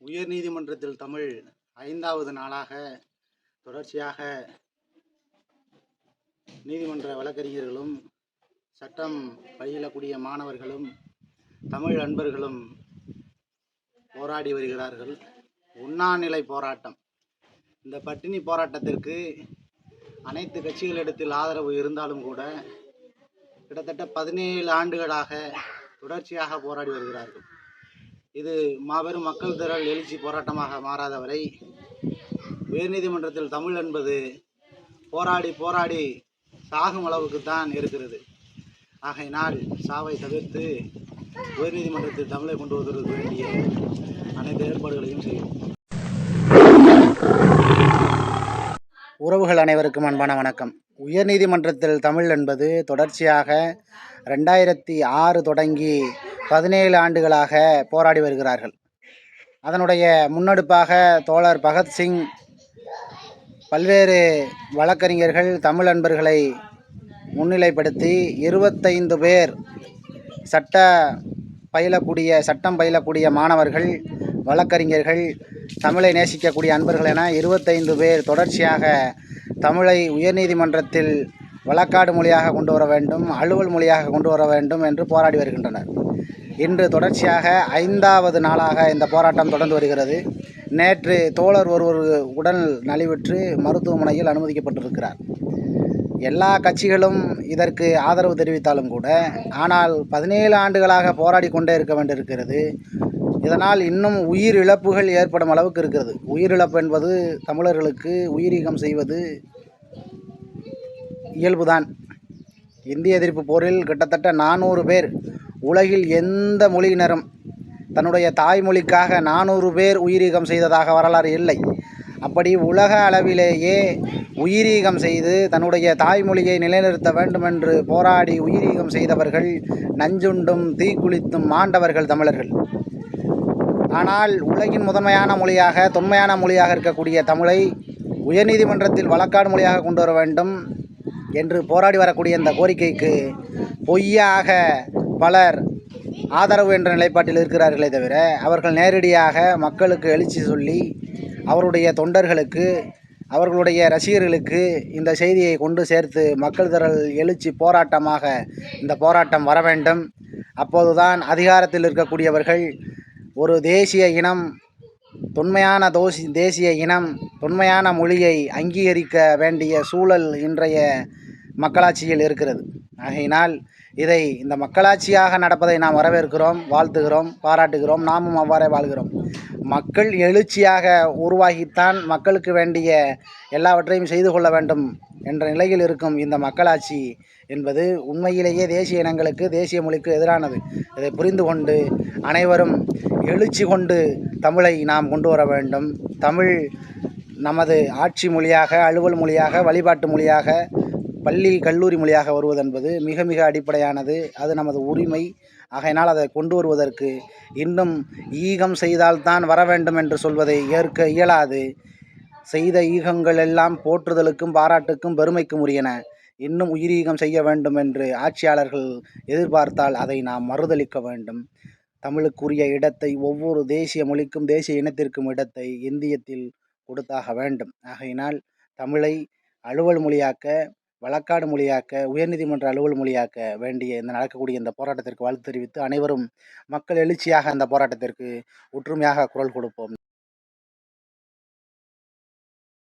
உயர்நீதிமன்றத்தில் தமிழ் ஐந்தாவது நாளாக தொடர்ச்சியாக நீதிமன்ற வழக்கறிஞர்களும் சட்டம் பயிலக்கூடிய மாணவர்களும் தமிழ் அன்பர்களும் போராடி வருகிறார்கள். உண்ணாநிலை போராட்டம். இந்த பட்டினி போராட்டத்திற்கு அனைத்து கட்சிகளிடத்தில் ஆதரவு இருந்தாலும் கூட கிட்டத்தட்ட பதினேழு ஆண்டுகளாக தொடர்ச்சியாக போராடி வருகிறார்கள். இது மாபெரும் மக்கள் திரள் எழுச்சி போராட்டமாக மாறாதவரை உயர்நீதிமன்றத்தில் தமிழ் என்பது போராடி போராடி சாகும் அளவுக்கு தான் இருக்கிறது. ஆகையினால் சாவை தவிர்த்து உயர்நீதிமன்றத்தில் தமிழை கொண்டு வருவதற்கு வேண்டிய அனைத்து ஏற்பாடுகளையும் செய்யும் உறவுகள் அனைவருக்கும் அன்பான வணக்கம். உயர்நீதிமன்றத்தில் தமிழ் என்பது தொடர்ச்சியாக ரெண்டாயிரத்தி ஆறு தொடங்கி பதினேழு ஆண்டுகளாக போராடி வருகிறார்கள். அதனுடைய முன்னெடுப்பாக தோழர் பகத்சிங் பல்வேறு வழக்கறிஞர்கள் தமிழ் அன்பர்களை முன்னிலைப்படுத்தி இருபத்தைந்து பேர் சட்ட பயிலக்கூடிய சட்டம் பயிலக்கூடிய மாணவர்கள் வழக்கறிஞர்கள் தமிழை நேசிக்கக்கூடிய அன்பர்கள் என இருபத்தைந்து பேர் தொடர்ச்சியாக தமிழை உயர்நீதிமன்றத்தில் வழக்காடு மொழியாக கொண்டு வர வேண்டும் அலுவல் மொழியாக கொண்டு வர வேண்டும் என்று போராடி வருகின்றனர். இன்று தொடர்ச்சியாக ஐந்தாவது நாளாக இந்த போராட்டம் தொடர்ந்து வருகிறது. நேற்று தோழர் ஒருவர் உடல் நலிவுற்று மருத்துவமனையில் அனுமதிக்கப்பட்டிருக்கிறார். எல்லா கட்சிகளும் இதற்கு ஆதரவு தெரிவித்தாலும் கூட ஆனால் பதினேழு ஆண்டுகளாக போராடி கொண்டே இருக்க வேண்டியிருக்கிறது. இதனால் இன்னும் உயிர் இழப்புகள் ஏற்படும் அளவுக்கு இருக்கிறது. உயிரிழப்பு என்பது தமிழர்களுக்கு உயிரீகம் செய்வது இயல்புதான். இந்திய எதிர்ப்பு போரில் கிட்டத்தட்ட நானூறு பேர் உலகில் எந்த மொழியினரும் தன்னுடைய தாய்மொழிக்காக நானூறு பேர் உயிரீகம் செய்ததாக வரலாறு இல்லை. அப்படி உலக அளவிலேயே உயிரீகம் செய்து தன்னுடைய தாய்மொழியை நிலைநிறுத்த வேண்டுமென்று போராடி உயிரீகம் செய்தவர்கள் நஞ்சுண்டும் தீக்குளித்தும் மாண்டவர்கள் தமிழர்கள். ஆனால் உலகின் முதன்மையான மொழியாக தொன்மையான மொழியாக இருக்கக்கூடிய தமிழை உயர்நீதிமன்றத்தில் வழக்காடு மொழியாக கொண்டு வர வேண்டும் என்று போராடி வரக்கூடிய இந்த கோரிக்கைக்கு பொய்யாக பலர் ஆதரவு என்ற நிலைப்பாட்டில் இருக்கிறார்களே தவிர அவர்கள் நேரடியாக மக்களுக்கு எழுச்சி சொல்லி அவருடைய தொண்டர்களுக்கு அவர்களுடைய ரசிகர்களுக்கு இந்த செய்தியை கொண்டு சேர்த்து மக்கள் திரள் எழுச்சி போராட்டமாக இந்த போராட்டம் வர வேண்டும். அப்போதுதான் அதிகாரத்தில் இருக்கக்கூடியவர்கள் ஒரு தேசிய இனம் தொன்மையான தோசி தேசிய இனம் தொன்மையான மொழியை அங்கீகரிக்க வேண்டிய சூழல் இன்றைய மக்களாட்சியில் இருக்கிறது. ஆகையினால் இதை இந்த மக்களாட்சியாக நடப்பதை நாம் வரவேற்கிறோம் வாழ்த்துகிறோம் பாராட்டுகிறோம் நாமும் அவ்வாறே வாழ்கிறோம். மக்கள் எழுச்சியாக உருவாகித்தான் மக்களுக்கு வேண்டிய எல்லாவற்றையும் செய்து கொள்ள வேண்டும் என்ற நிலையில் இருக்கும் இந்த மக்களாட்சி என்பது உண்மையிலேயே தேசிய இனங்களுக்கு தேசிய மொழிக்கு எதிரானது. இதை புரிந்து கொண்டு அனைவரும் எழுச்சி கொண்டு தமிழை நாம் கொண்டு வர வேண்டும். தமிழ் நமது ஆட்சி மொழியாக அலுவல் மொழியாக வழிபாட்டு மொழியாக பள்ளி கல்லூரி மொழியாக வருவது என்பது மிக மிக அடிப்படையானது. அது நமது உரிமை. ஆகையினால் அதை கொண்டு வருவதற்கு இன்னும் ஈகம் செய்தால்தான் வர வேண்டும் என்று சொல்வதை ஏற்க இயலாது. செய்த ஈகங்கள் எல்லாம் போற்றுதலுக்கும் பாராட்டுக்கும் பெருமைக்கும் உரியன. இன்னும் உயிரீகம் செய்ய வேண்டும் என்று ஆட்சியாளர்கள் எதிர்பார்த்தால் அதை நாம் மறுதளிக்க வேண்டும். தமிழுக்குரிய இடத்தை ஒவ்வொரு தேசிய மொழிக்கும் தேசிய இனத்திற்கும் இடத்தை இந்தியத்தில் கொடுத்தாக வேண்டும். ஆகையினால் தமிழை அலுவல் மொழியாக்க வழக்காடு மொழியாக்க உயர்நீதிமன்ற அலுவல் மொழியாக்க வேண்டிய இந்த நடக்கக்கூடிய இந்த போராட்டத்திற்கு வாழ்த்து தெரிவித்து அனைவரும் மக்கள் எழுச்சியாக அந்த போராட்டத்திற்கு ஒற்றுமையாக குரல் கொடுப்போம்.